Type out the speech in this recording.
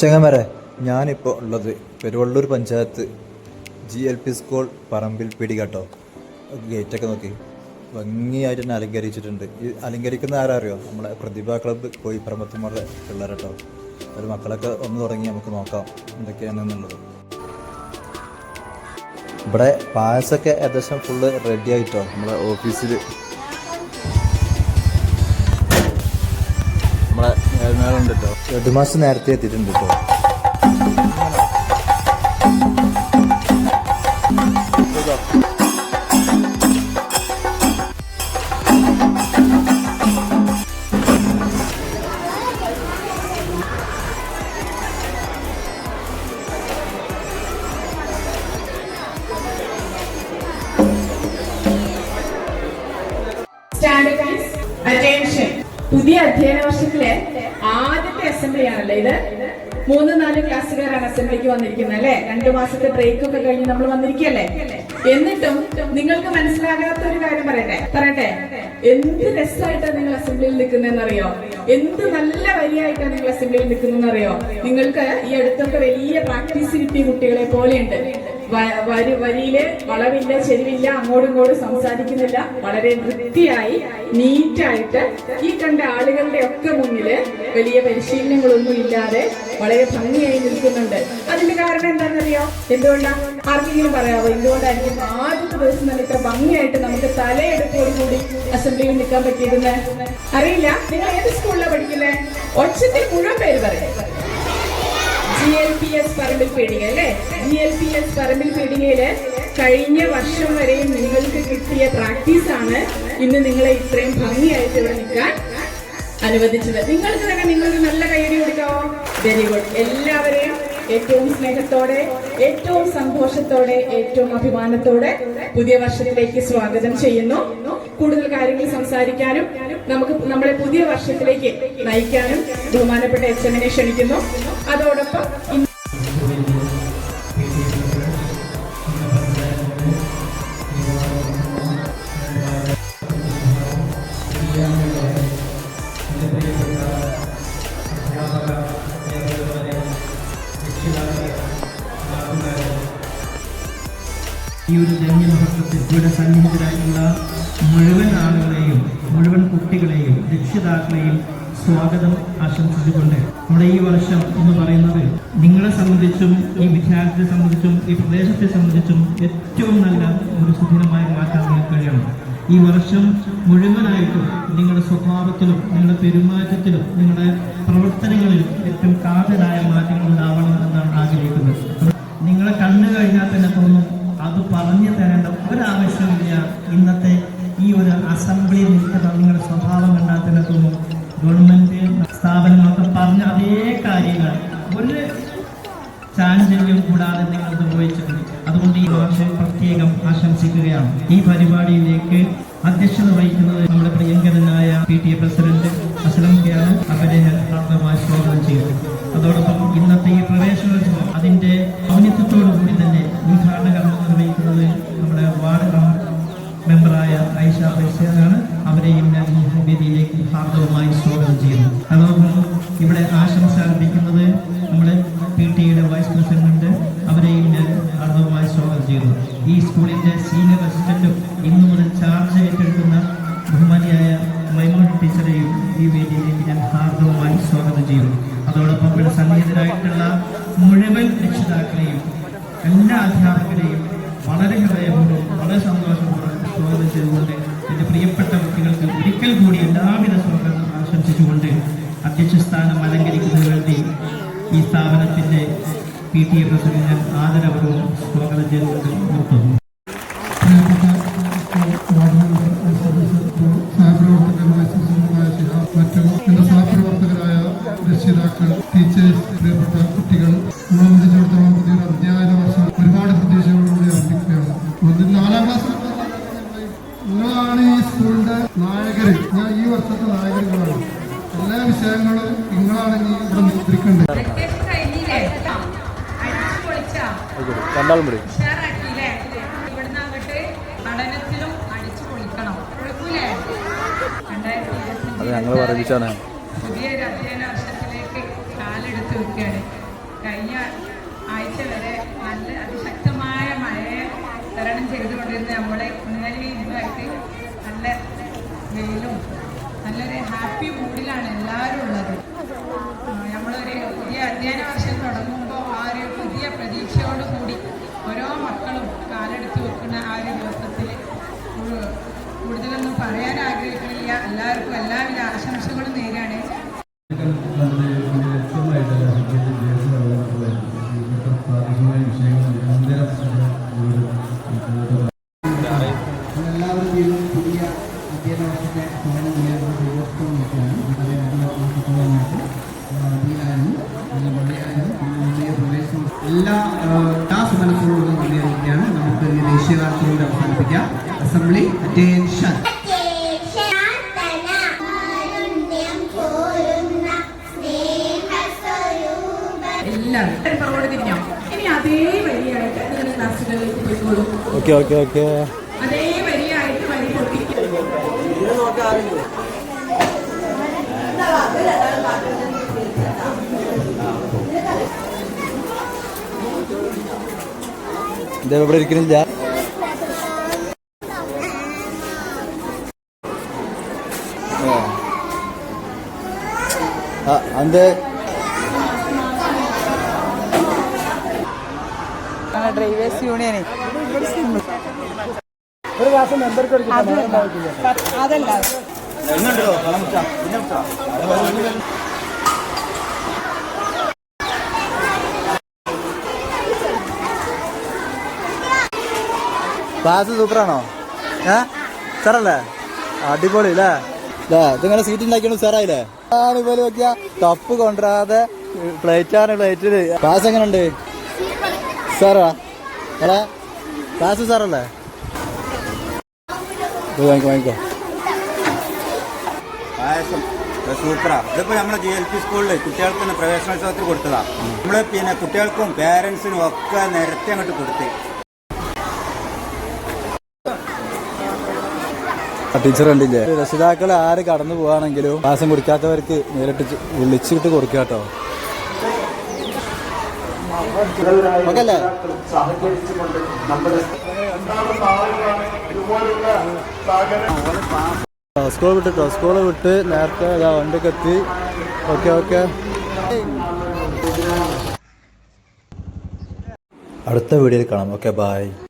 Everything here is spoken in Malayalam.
ചെങ്ങമരെ ഞാനിപ്പോൾ ഉള്ളത് Peruvallur panchayat G L P school Parambil പിടി കേട്ടോ ഗേറ്റൊക്കെ നോക്കി. ഭംഗിയായിട്ട് തന്നെ അലങ്കരിച്ചിട്ടുണ്ട്. ഈ അലങ്കരിക്കുന്ന ആരറിയോ? നമ്മുടെ പ്രതിഭാ ക്ലബ്ബ് പോയി പറമ്പത്തുമാരുടെ പിള്ളേർ കേട്ടോ ഒരു മക്കളൊക്കെ ഒന്ന് തുടങ്ങി നമുക്ക് നോക്കാം എന്തൊക്കെയാണെന്നുള്ളത്. ഇവിടെ പായസമൊക്കെ ഏകദേശം ഫുള്ള് റെഡി ആയിട്ടോ? നമ്മുടെ ഓഫീസിൽ മേലുണ്ട് കേട്ടോ രണ്ട് മാസം നേരത്തെ എത്തിയിട്ടുണ്ട് കേട്ടോ സ്റ്റാൻഡ് അറ്റൻഷൻ പുതിയ അധ്യയന വർഷത്തിലെ അസംബ്ലി ആണല്ലേ ഇത്? മൂന്ന് നാല് ക്ലാസ്സുകാരാണ് അസംബ്ലിക്ക് വന്നിരിക്കുന്നത് അല്ലെ? രണ്ടു മാസത്തെ ബ്രേക്ക് ഒക്കെ കഴിഞ്ഞ് നമ്മൾ വന്നിരിക്കല്ലേ എന്നിട്ടും നിങ്ങൾക്ക് മനസ്സിലാകാത്ത ഒരു കാര്യം പറയട്ടെ? പറയട്ടെ? എന്ത് രസമായിട്ടാണ് നിങ്ങൾ അസംബ്ലിയിൽ നിൽക്കുന്നതെന്നറിയോ എന്ത് നല്ല വരിയായിട്ടാണ് നിങ്ങൾ അസംബ്ലിയിൽ നിൽക്കുന്നതെന്നറിയോ നിങ്ങൾക്ക് ഈ അടുത്തൊക്കെ വലിയ പ്രാക്ടീസ് കിട്ടിയ കുട്ടികളെ പോലെയുണ്ട്. വരി വരിയിൽ വളവില്ല ചെരുവില്ല അങ്ങോട്ടും ഇങ്ങോട്ടും സംസാരിക്കുന്നില്ല. വളരെ വൃത്തിയായി നീറ്റായിട്ട് ഈ കണ്ട ആളുകളുടെ ഒക്കെ മുന്നിൽ വലിയ പരിശീലനങ്ങളൊന്നും ഇല്ലാതെ വളരെ ഭംഗിയായി നിൽക്കുന്നുണ്ട്. അതിന്റെ കാരണം എന്താണെന്നറിയോ? എന്തുകൊണ്ടാണ് ആർക്കെങ്കിലും പറയാവോ? എന്തുകൊണ്ടായിരിക്കും ആദ്യത്തെ ദിവസം തന്നെ ഇത്ര ഭംഗിയായിട്ട് നമുക്ക് തലയെടുപ്പോട് കൂടി അസംബ്ലിയിൽ നിൽക്കാൻ പറ്റിയിരുന്നത് അറിയില്ല. നിങ്ങൾ ഏത് സ്കൂളിലാണ് പഠിക്കുന്നത് ഒച്ചത്തിൽ മുഴുവൻ പേര് പറയാം. L P S Parambil Peedika അല്ലേ? G L P S Parambil പീടികയിൽ കഴിഞ്ഞ വർഷം വരെയും നിങ്ങൾക്ക് കിട്ടിയ പ്രാക്ടീസ് ആണ് ഇന്ന് നിങ്ങളെ ഇത്രയും ഭംഗിയായിട്ട് ഇവിടെ നിൽക്കാൻ അനുവദിച്ചത്. നിങ്ങൾക്ക് തന്നെ നിങ്ങൾക്ക് നല്ല കയ്യടി കൊടുക്കാവോ വെരി ഗുഡ് എല്ലാവരെയും ഏറ്റവും സ്നേഹത്തോടെ ഏറ്റവും സന്തോഷത്തോടെ ഏറ്റവും അഭിമാനത്തോടെ പുതിയ വർഷത്തിലേക്ക് സ്വാഗതം ചെയ്യുന്നു. കൂടുതൽ കാര്യങ്ങൾ സംസാരിക്കാനും നമുക്ക് നമ്മളെ പുതിയ വർഷത്തിലേക്ക് നയിക്കാനും ബഹുമാനപ്പെട്ട എച്ച് എമ്മിനെ ക്ഷണിക്കുന്നു. അതോടൊപ്പം ഈ ഒരു ധന്യമഹത്വത്തിൽ ഇവിടെ സന്നിഹിതരായിട്ടുള്ള മുഴുവൻ മുഴുവൻ കുട്ടികളെയും രക്ഷിതാക്കളെയും സ്വാഗതം ആശംസിച്ചുകൊണ്ട് നമ്മുടെ ഈ വർഷം എന്ന് പറയുന്നത് നിങ്ങളെ സംബന്ധിച്ചും ഈ വിദ്യാർത്ഥിയെ സംബന്ധിച്ചും ഈ പ്രദേശത്തെ സംബന്ധിച്ചും ഏറ്റവും നല്ല ഒരു സുദിനമായി മാറ്റാൻ കഴിയണം. ഈ വർഷം മുഴുവനായിട്ടും നിങ്ങളുടെ സ്വഭാവത്തിലും നിങ്ങളുടെ പെരുമാറ്റത്തിലും നിങ്ങളുടെ പ്രവർത്തനങ്ങളിലും ഏറ്റവും കാതലായ മാറ്റങ്ങൾ ഉണ്ടാവണം എന്നാണ് ആഗ്രഹിക്കുന്നത് നിങ്ങളെ കണ്ണു കഴിഞ്ഞാൽ തന്നെ തോന്നും അത് പറഞ്ഞു തരേണ്ട ഒരാവശ്യമില്ല ഇന്നത്തെ ഈ ഒരു അസംബ്ലി നിൽക്കുന്ന നിങ്ങളുടെ സ്വഭാവം കണ്ടാൽ തന്നെ തോന്നും ഗവൺമെന്റ് സ്ഥാപനങ്ങളൊക്കെ പറഞ്ഞ അതേ കാര്യങ്ങൾ. ഒരു ചാഞ്ചല്യം കൂടാതെ നിങ്ങൾ നിർവഹിച്ചിട്ടുണ്ട് അതുകൊണ്ട് ഈ ഭാഷ പ്രത്യേകം ആശംസിക്കുകയാണ്. ഈ പരിപാടിയിലേക്ക് അധ്യക്ഷത വഹിക്കുന്നത് നമ്മുടെ പ്രിയങ്കരനായ പി ടി എ പ്രസിഡന്റ് അസലംകയാണ് അവരെ ഞാൻ ചെയ്തത് സ്വാഗതം അതോടൊപ്പം ഇന്നത്തെ ഈ പ്രവേശനോത്സവം അതിന്റെ ഔന്നിത്യത്തോടു കൂടി തന്നെ ഉദ്ഘാടന കർമ്മം നിർവഹിക്കുന്നത് നമ്മുടെ വാർഡ് മെമ്പറായ ഐഷ ഫൈസിയാണ് അവരെയും ഞാൻ ഈ വേദിയിലേക്ക് ഹാർദവമായി ഈ വേദിയിലേക്ക് ഞാൻ ഹാർദവുമായി സ്വാഗതം ചെയ്യുന്നു. അതോടൊപ്പം ഇവിടെ സന്നിഹിതരായിട്ടുള്ള മുഴുവൻ രക്ഷിതാക്കളെയും എല്ലാ അധ്യാപകരെയും വളരെ ഹൃദയപൂർവം വളരെ സന്തോഷപൂർവം സ്വാഗതം ചെയ്തുകൊണ്ട് എന്റെ പ്രിയപ്പെട്ട കുട്ടികൾക്ക് ഒരിക്കൽ കൂടി എല്ലാവിധ സ്വാഗതം ആശംസിച്ചുകൊണ്ട് അധ്യക്ഷ സ്ഥാനം അലങ്കരിക്കുന്നതിന് വേണ്ടി ഈ സ്ഥാപനത്തിന്റെ പി ടി എ പ്രസിഡന്റ് ആദരപൂർവം സ്വാഗതം ചെയ്തുകൊണ്ട് നിർത്തുന്നു. ഞാൻ ഈ വർഷത്തെ നായകന്മാരാണ്. എല്ലാ വിഷയങ്ങളും നിങ്ങളാണ് ഇനി ഇവിടെ മുദ്രിക്കേണ്ടത് പൊളിക്കണം. പൊളിക്കൂലേ അത് ഞങ്ങൾ പറയിച്ചാണ് പുതിയൊരു അധ്യയന വർഷത്തിലേക്ക് കാലെടുത്ത് വെക്കുകയാണ്. കഴിഞ്ഞ ആഴ്ച വരെ നല്ല അതിശക്തമായ മഴയെ തരണം ചെയ്തുകൊണ്ടിരുന്ന നമ്മളെ ഇന്നലെ ഇന്നുമായിട്ട് നല്ല വെയിലും നല്ലൊരു ഹാപ്പി മൂഡിലാണ് എല്ലാവരും ഉള്ളത്. നമ്മളൊരു പുതിയ അധ്യയന വർഷം തുടങ്ങുമ്പോൾ ആ ഒരു പുതിയ പ്രതീക്ഷയോട് കൂടി ഓരോ മക്കളും കാലെടുത്ത് വെക്കുന്ന ആ ഒരു ദിവസത്തിൽ കൂടുതലൊന്നും പറയാൻ ആഗ്രഹിക്കുന്നില്ല. എല്ലാവർക്കും എല്ലാവിധ ആശംസകളും നേരാണ്. എല്ലാവരുടെയും പുതിയ വർഷത്തെ പഠനം നോക്കുകയാണ് വളരെ നല്ല മാസത്തോളമായിട്ട് വീടായിരുന്നു നല്ല മഴയായിരുന്നു പ്രവേശനം എല്ലാ ക്ലാസ് മനസ്സിലുള്ള നന്ദി അറിയിക്കുകയാണ് നമുക്ക് ഈ ദേശീയവാർത്തയോട് അവസാനിപ്പിക്കാം. അസംബ്ലി അറ്റൻഷൻ എല്ലാവരും പുറകോട്ട് തിരിഞ്ഞോ? ഇനി അതേ വഴിയായിട്ട് നിങ്ങളുടെ ക്ലാസ്സുകളിലേക്ക് പോയിക്കോളൂ. ഓക്കെ ഓക്കെ ഓക്കെ അതേ വരിയായിട്ട് വരി പൊട്ടിക്കും ഇത് ഇവിടെ ഇരിക്കുന്നില്ല ആ അന്ത്. ഡ്രൈവേഴ്സ് യൂണിയന്. അതല്ല. ക്ലാസ് സൂപ്പറാണോ ഏ? സാറല്ലേ? അടിപൊളി അല്ലേ അല്ലേ ഇതിങ്ങനെ സീറ്റ് ഉണ്ടാക്കിയാണ് സാറായില്ലേ ആണ് പോലെ നോക്കിയ കപ്പ് കൊണ്ടുവരാതെ പ്ലേറ്റ് ആണ് പ്ലേറ്റിൽ ക്ലാസ് എങ്ങനെയുണ്ട് സാറാ അല്ലേ ക്ലാസ് സാറല്ലേ ഇത് വാങ്ങിക്കോ വാങ്ങിക്കോ പായസം. സൂപ്പറാ. ഇതിപ്പോ നമ്മുടെ ജി എൽ പി സ്കൂളിൽ കുട്ടികൾക്ക് തന്നെ പ്രവേശനോത്സവത്തിൽ കൊടുത്തതാ. നമ്മൾ പിന്നെ കുട്ടികൾക്കും പേരൻസിനും ഒക്കെ നിരത്തി അങ്ങോട്ട് കൊടുത്ത്. ടീച്ചർ കണ്ടില്ലേ? രക്ഷിതാക്കൾ ആര് കടന്നു പോവാണെങ്കിലും പാസം കുടിക്കാത്തവർക്ക് നേരിട്ട് വിളിച്ചിട്ട് കൊടുക്കുക കേട്ടോ. ഓക്കെ അല്ലേ സ്കൂൾ വിട്ടിട്ടോ സ്കൂൾ വിട്ട് നേരത്തെ ഇതാ വണ്ടിക്ക് എത്തി ഓക്കെ ഓക്കെ. അടുത്ത വീഡിയോയിൽ കാണാം. Okay bye